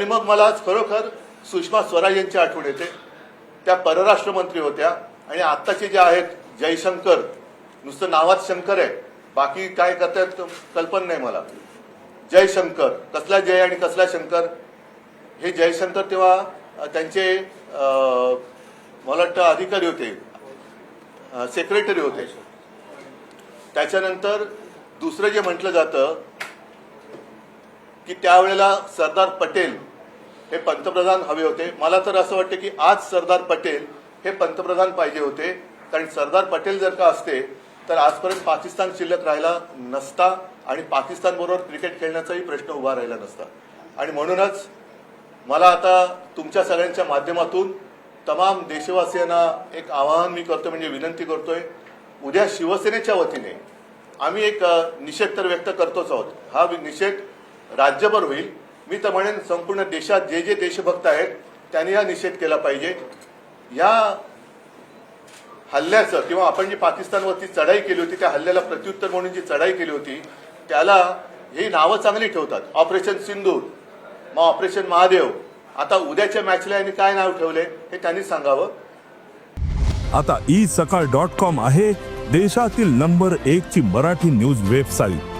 आणि मग मला आज खरोखर सुषमा स्वराज यांची आठवण येते. त्या परराष्ट्र मंत्री होत्या आणि आत्ताचे जे आहेत जयशंकर नुसतं नावात शंकर आहे. बाकी काय करतात कल्पना नाही मला. जयशंकर कसला जय आणि कसला शंकर? हे जयशंकर तेव्हा त्यांचे मला वाटतं अधिकारी होते. सेक्रेटरी होते. त्याच्यानंतर दुसरं जे म्हटलं जातं की त्यावेळेला सरदार पटेल हे पंतप्रधान हवे होते. मला तर असं वाटतं की आज सरदार पटेल हे पंतप्रधान पाहिजे होते. कारण सरदार पटेल जर का असते तर आजपर्यंत पाकिस्तान शिल्लक राहिला नसता आणि पाकिस्तान बरोबर क्रिकेट खेळण्याचाही प्रश्न उभा राहिला नसता. आणि म्हणूनच मला आता तुमच्या सगळ्यांच्या माध्यमातून तमाम देशवासियांना एक आवाहन मी करतो म्हणजे विनंती करतोय. उद्या शिवसेनेच्या वतीने आम्ही एक निषेध तर व्यक्त करतोच आहोत. हा निषेध राज्यभर होईल. मी तर म्हणेन संपूर्ण देशात जे जे देशभक्त आहेत त्यांनी हा निषेध केला पाहिजे. या हल्ल्याचं किंवा आपण जी पाकिस्तानवरती चढाई केली होती त्या हल्ल्याला प्रत्युत्तर म्हणून जी चढाई केली होती त्याला ही नावं चांगली ठेवतात. ऑपरेशन सिंधूर मग ऑपरेशन महादेव. आता उद्याच्या मॅचला यांनी काय नाव ठेवले हे त्यांनी सांगावं. आता ई सकाळ डॉट कॉम आहे देशातील नंबर एक ची मराठी न्यूज वेबसाईट.